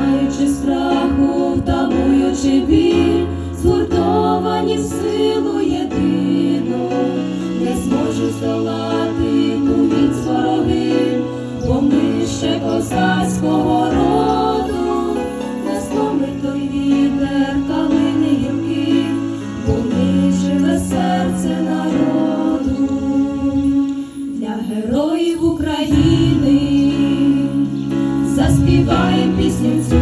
не знаючи страху, втамуючи біль, згуртовані в заспіваєм пісню цю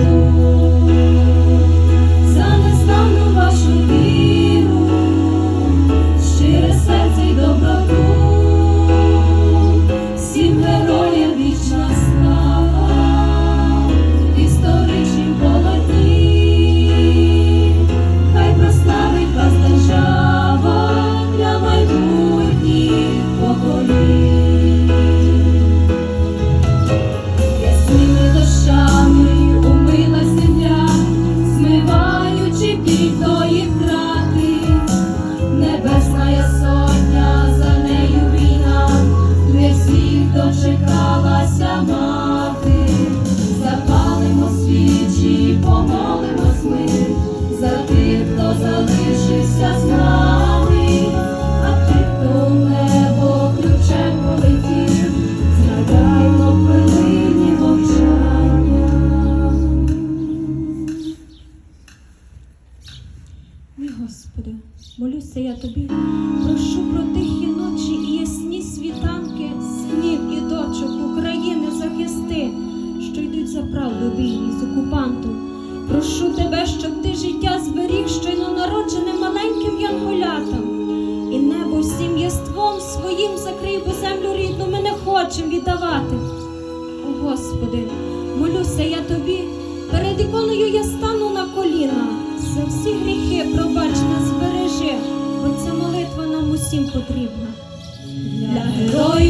є сотня, за нею війна, не всіх дочекалася мати, запалимо свічі, помолимось ми. За тих, хто залишився з нами, а тих, хто в небо ключем полетів, згадаймо хвилині мовчання. Господи, молюся я тобі, прошу про тихі ночі і ясні світанки, синів і дочок України захисти, що йдуть за правду війні з окупантом. Прошу тебе, щоб ти життя зберіг щойно народженим маленьким янголятам. І небо всім єством своїм закрий, бо землю рідну ми не хочемо віддавати. О Господи, молюся я тобі, перед іконою я стану на коліна. За всі гріхи пробач нас ця молитва нам усім потрібна. Для героїв